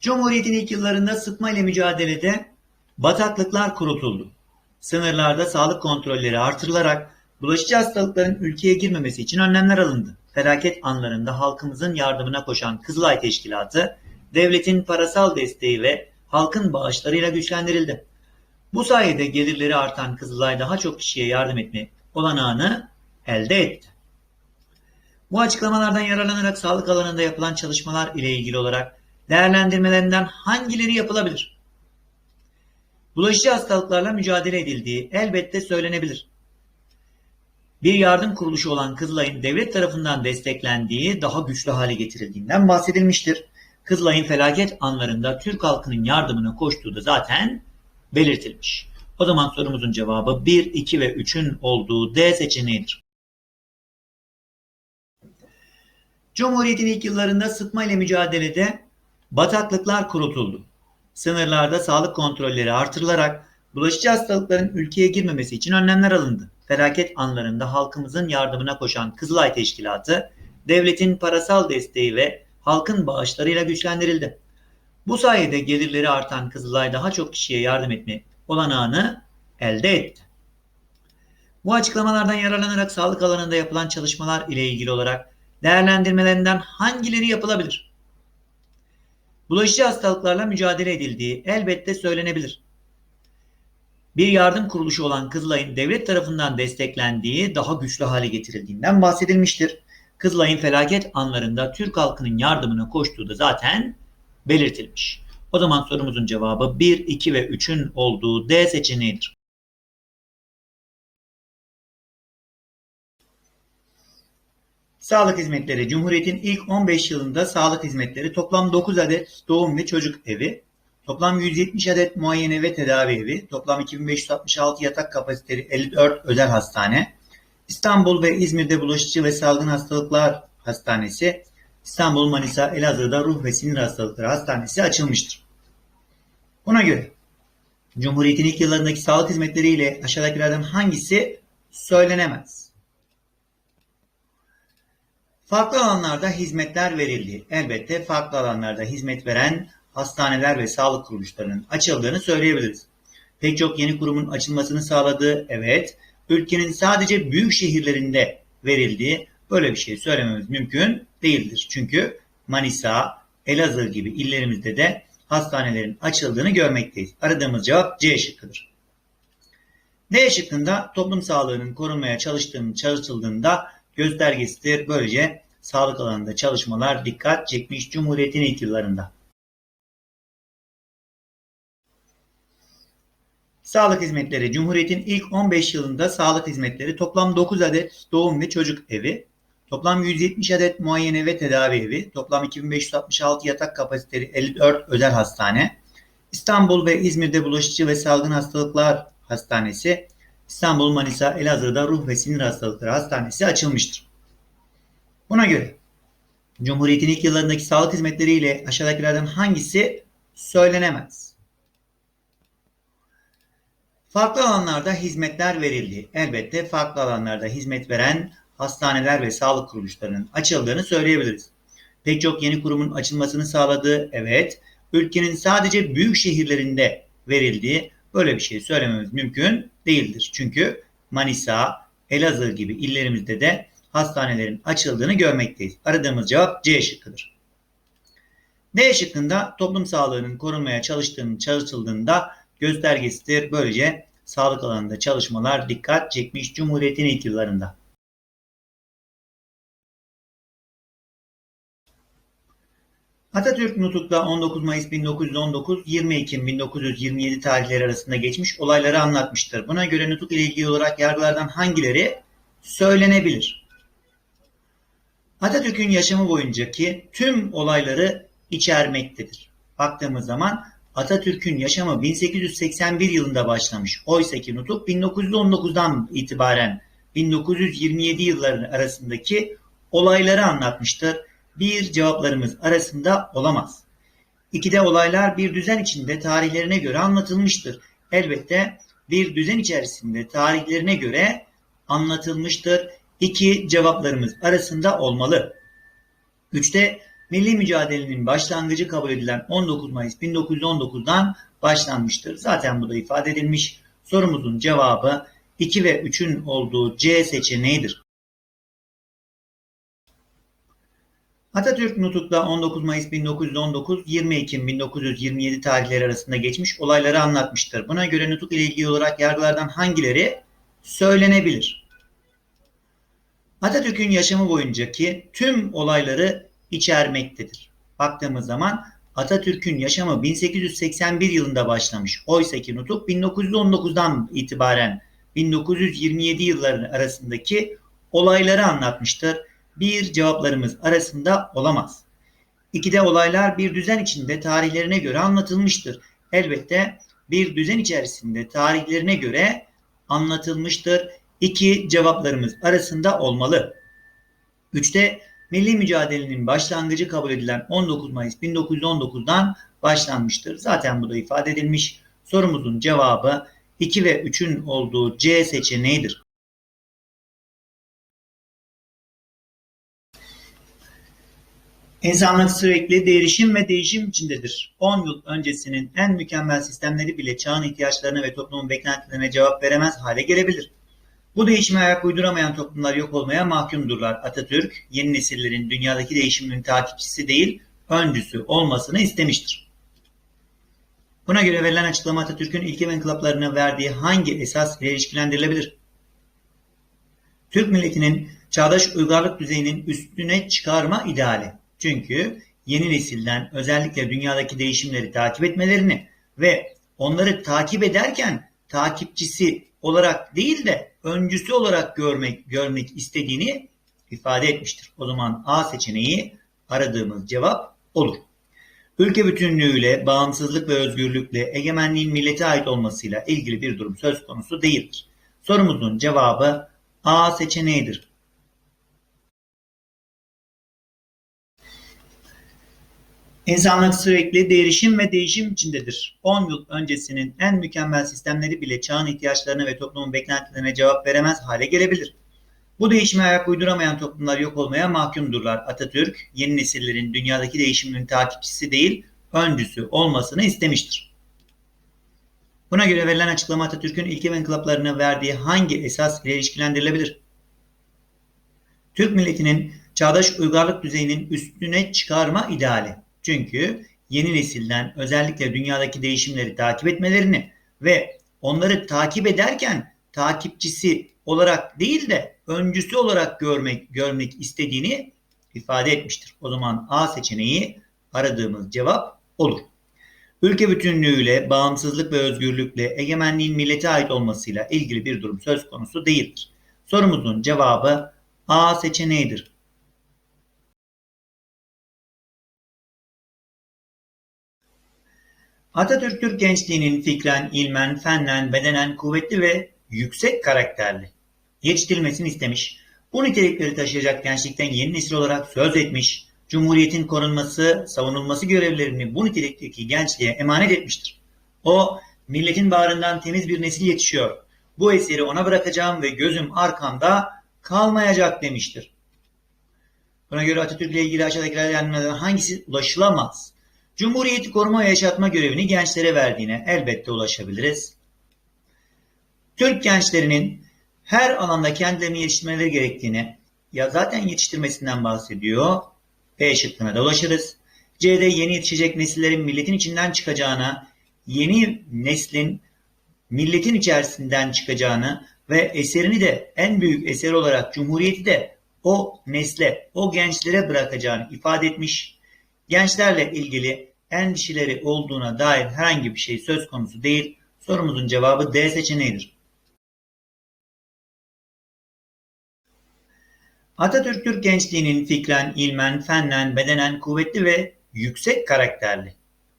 Cumhuriyet'in ilk yıllarında sıtma ile mücadelede bataklıklar kurutuldu. Sınırlarda sağlık kontrolleri artırılarak bulaşıcı hastalıkların ülkeye girmemesi için önlemler alındı. Felaket anlarında halkımızın yardımına koşan Kızılay Teşkilatı, devletin parasal desteği ve halkın bağışlarıyla güçlendirildi. Bu sayede gelirleri artan Kızılay daha çok kişiye yardım etme olanağını elde etti. Bu açıklamalardan yararlanarak sağlık alanında yapılan çalışmalar ile ilgili olarak değerlendirmelerinden hangileri yapılabilir? Bulaşıcı hastalıklarla mücadele edildiği elbette söylenebilir. Bir yardım kuruluşu olan Kızılay'ın devlet tarafından desteklendiği, daha güçlü hale getirildiğinden bahsedilmiştir. Kızılay'ın felaket anlarında Türk halkının yardımına koştuğu da zaten belirtilmiş. O zaman sorumuzun cevabı 1, 2 ve 3'ün olduğu D seçeneğidir. Cumhuriyet'in ilk yıllarında sıtma ile mücadelede bataklıklar kurutuldu. Sınırlarda sağlık kontrolleri artırılarak bulaşıcı hastalıkların ülkeye girmemesi için önlemler alındı. Felaket anlarında halkımızın yardımına koşan Kızılay Teşkilatı, devletin parasal desteği ve halkın bağışlarıyla güçlendirildi. Bu sayede gelirleri artan Kızılay daha çok kişiye yardım etme olanağını elde etti. Bu açıklamalardan yararlanarak sağlık alanında yapılan çalışmalar ile ilgili olarak değerlendirmelerinden hangileri yapılabilir? Bulaşıcı hastalıklarla mücadele edildiği elbette söylenebilir. Bir yardım kuruluşu olan Kızılay'ın devlet tarafından desteklendiği, daha güçlü hale getirildiğinden bahsedilmiştir. Kızılay'ın felaket anlarında Türk halkının yardımına koştuğu da zaten belirtilmiş. O zaman sorumuzun cevabı 1, 2 ve 3'ün olduğu D seçeneğidir. Sağlık hizmetleri Cumhuriyet'in ilk 15 yılında sağlık hizmetleri toplam 9 adet doğum ve çocuk evi, toplam 170 adet muayene ve tedavi evi, toplam 2566 yatak kapasiteli 54 özel hastane, İstanbul ve İzmir'de bulaşıcı ve salgın hastalıklar hastanesi, İstanbul, Manisa, Elazığ'da ruh ve sinir hastalıkları hastanesi açılmıştır. Buna göre Cumhuriyet'in ilk yıllarındaki sağlık hizmetleriyle aşağıdakilerden hangisi söylenemez? Farklı alanlarda hizmetler verildi. Elbette farklı alanlarda hizmet veren hastaneler ve sağlık kuruluşlarının açıldığını söyleyebiliriz. Pek çok yeni kurumun açılmasını sağladığı, evet, ülkenin sadece büyük şehirlerinde verildiği böyle bir şey söylememiz mümkün değildir. Çünkü Manisa, Elazığ gibi illerimizde de hastanelerin açıldığını görmekteyiz. Aradığımız cevap C şıkkıdır. D şıkkında toplum sağlığının korunmaya çalıştığının çalışıldığında göstergesidir. Böylece sağlık alanında çalışmalar dikkat çekmiş Cumhuriyet'in ilk yıllarında. Sağlık hizmetleri Cumhuriyet'in ilk 15 yılında sağlık hizmetleri toplam 9 adet doğum ve çocuk evi, toplam 170 adet muayene ve tedavi evi, toplam 2566 yatak kapasiteli 54 özel hastane, İstanbul ve İzmir'de bulaşıcı ve salgın hastalıklar hastanesi, İstanbul, Manisa, Elazığ'da ruh ve sinir hastalıkları hastanesi açılmıştır. Buna göre Cumhuriyet'in ilk yıllarındaki sağlık hizmetleriyle aşağıdakilerden hangisi söylenemez? Farklı alanlarda hizmetler verildi. Elbette farklı alanlarda hizmet veren hastaneler ve sağlık kuruluşlarının açıldığını söyleyebiliriz. Pek çok yeni kurumun açılmasını sağladığı, evet, ülkenin sadece büyük şehirlerinde verildiği böyle bir şey söylememiz mümkün değildir. Çünkü Manisa, Elazığ gibi illerimizde de hastanelerin açıldığını görmekteyiz. Aradığımız cevap C şıkkıdır. D şıkkında toplum sağlığının korunmaya çalıştığının çalışıldığında göstergesidir. Böylece sağlık alanında çalışmalar dikkat çekmiş Cumhuriyet'in ilk yıllarında. Atatürk Nutuk'ta 19 Mayıs 1919, 20 Ekim 1927 tarihleri arasında geçmiş olayları anlatmıştır. Buna göre Nutuk ile ilgili olarak yargılardan hangileri söylenebilir? Atatürk'ün yaşamı boyuncaki tüm olayları içermektedir. Baktığımız zaman Atatürk'ün yaşamı 1881 yılında başlamış. Oysa ki Nutuk 1919'dan itibaren 1927 yılları arasındaki olayları anlatmıştır. Bir cevaplarımız arasında olamaz. İkide olaylar bir düzen içinde tarihlerine göre anlatılmıştır. Elbette bir düzen içerisinde tarihlerine göre anlatılmıştır. İki cevaplarımız arasında olmalı. Üçte milli mücadelenin başlangıcı kabul edilen 19 Mayıs 1919'dan başlanmıştır. Zaten bu da ifade edilmiş. Sorumuzun cevabı 2 ve 3'ün olduğu C seçeneğidir. Atatürk Nutuk'ta 19 Mayıs 1919, 20 Ekim 1927 tarihleri arasında geçmiş olayları anlatmıştır. Buna göre Nutuk ile ilgili olarak yargılardan hangileri söylenebilir? Atatürk'ün yaşamı boyuncaki tüm olayları içermektedir. Baktığımız zaman Atatürk'ün yaşamı 1881 yılında başlamış. Oysa ki Nutuk 1919'dan itibaren 1927 yılları arasındaki olayları anlatmıştır. Bir cevaplarımız arasında olamaz. İkide olaylar bir düzen içinde tarihlerine göre anlatılmıştır. Elbette bir düzen içerisinde tarihlerine göre anlatılmıştır. İki cevaplarımız arasında olmalı. Üçte milli mücadelenin başlangıcı kabul edilen 19 Mayıs 1919'dan başlanmıştır. Zaten bu da ifade edilmiş. Sorumuzun cevabı 2 ve 3'ün olduğu C seçeneğidir. İnsanlık sürekli değişim ve değişim içindedir. 10 yıl öncesinin en mükemmel sistemleri bile çağın ihtiyaçlarına ve toplumun beklentilerine cevap veremez hale gelebilir. Bu değişime ayak uyduramayan toplumlar yok olmaya mahkumdurlar. Atatürk, yeni nesillerin dünyadaki değişimin takipçisi değil, öncüsü olmasını istemiştir. Buna göre verilen açıklama Atatürk'ün ilke ve inkılaplarına verdiği hangi esas ile ilişkilendirilebilir? Türk milletinin çağdaş uygarlık düzeyinin üstüne çıkarma ideali. Çünkü yeni nesilden özellikle dünyadaki değişimleri takip etmelerini ve onları takip ederken takipçisi olarak değil de öncüsü olarak görmek görmek istediğini ifade etmiştir. O zaman A seçeneği aradığımız cevap olur. Ülke bütünlüğüyle, bağımsızlık ve özgürlükle, egemenliğin millete ait olmasıyla ilgili bir durum söz konusu değildir. Sorumuzun cevabı A seçeneğidir. İnsanlık sürekli değişim ve değişim içindedir. 10 yıl öncesinin en mükemmel sistemleri bile çağın ihtiyaçlarına ve toplumun beklentilerine cevap veremez hale gelebilir. Bu değişime ayak uyduramayan toplumlar yok olmaya mahkumdurlar. Atatürk, yeni nesillerin dünyadaki değişimin takipçisi değil, öncüsü olmasını istemiştir. Buna göre verilen açıklama Atatürk'ün ilke ve inkılaplarına verdiği hangi esas ile ilişkilendirilebilir? Türk milletinin çağdaş uygarlık düzeyinin üstüne çıkarma ideali. Çünkü yeni nesilden özellikle dünyadaki değişimleri takip etmelerini ve onları takip ederken takipçisi olarak değil de öncüsü olarak görmek görmek istediğini ifade etmiştir. O zaman A seçeneği aradığımız cevap olur. Ülke bütünlüğüyle, bağımsızlık ve özgürlükle, egemenliğin millete ait olmasıyla ilgili bir durum söz konusu değildir. Sorumuzun cevabı A seçeneğidir. Atatürk Türk gençliğinin fikren, ilmen, fennen, bedenen kuvvetli ve yüksek karakterli yetiştirilmesini istemiş. Bu nitelikleri taşıyacak gençlikten yeni nesil olarak söz etmiş. Cumhuriyetin korunması, savunulması görevlerini bu nitelikteki gençliğe emanet etmiştir. O, milletin bağrından temiz bir nesil yetişiyor. Bu eseri ona bırakacağım ve gözüm arkamda kalmayacak demiştir. Buna göre Atatürk ile ilgili aşağıdakilerden hangisi ulaşılamaz? Cumhuriyeti koruma ve yaşatma görevini gençlere verdiğine elbette ulaşabiliriz. Türk gençlerinin her alanda kendilerini yetiştirmeleri gerektiğini ya zaten yetiştirmesinden bahsediyor. B şıkkına da ulaşırız. C'de yeni yetişecek nesillerin milletin içinden çıkacağına, yeni neslin milletin içerisinden çıkacağını ve eserini de en büyük eser olarak Cumhuriyeti de o nesle, o gençlere bırakacağını ifade etmiş. Gençlerle ilgili endişeleri olduğuna dair herhangi bir şey söz konusu değil. Sorumuzun cevabı D seçeneğidir. Atatürk Türk gençliğinin fikren, ilmen, fennen, bedenen kuvvetli ve yüksek karakterli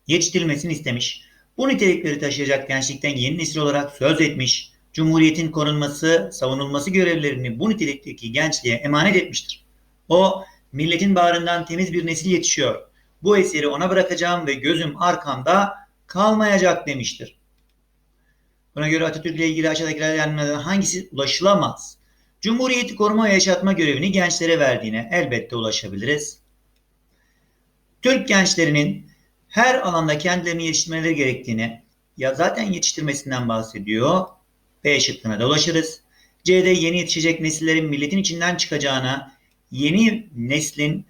yetiştirilmesini istemiş. Bu nitelikleri taşıyacak gençlikten yeni nesil olarak söz etmiş. Cumhuriyetin korunması, savunulması görevlerini bu nitelikteki gençliğe emanet etmiştir. O, milletin bağrından temiz bir nesil yetişiyor. Bu eseri ona bırakacağım ve gözüm arkamda kalmayacak demiştir. Buna göre Atatürk ile ilgili aşağıdakilerden hangisi ulaşılamaz? Cumhuriyeti koruma ve yaşatma görevini gençlere verdiğine elbette ulaşabiliriz. Türk gençlerinin her alanda kendilerini yetiştirmeleri gerektiğini ya zaten yetiştirmesinden bahsediyor. B şıkkına da ulaşırız. C'de yeni yetişecek nesillerin milletin içinden çıkacağına, yeni neslin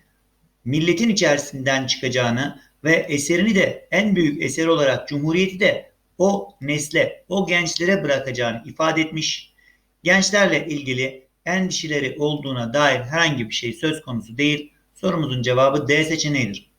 milletin içerisinden çıkacağını ve eserini de en büyük eser olarak Cumhuriyeti de o nesle, o gençlere bırakacağını ifade etmiş. Gençlerle ilgili endişeleri olduğuna dair herhangi bir şey söz konusu değil. Sorumuzun cevabı D seçeneğidir.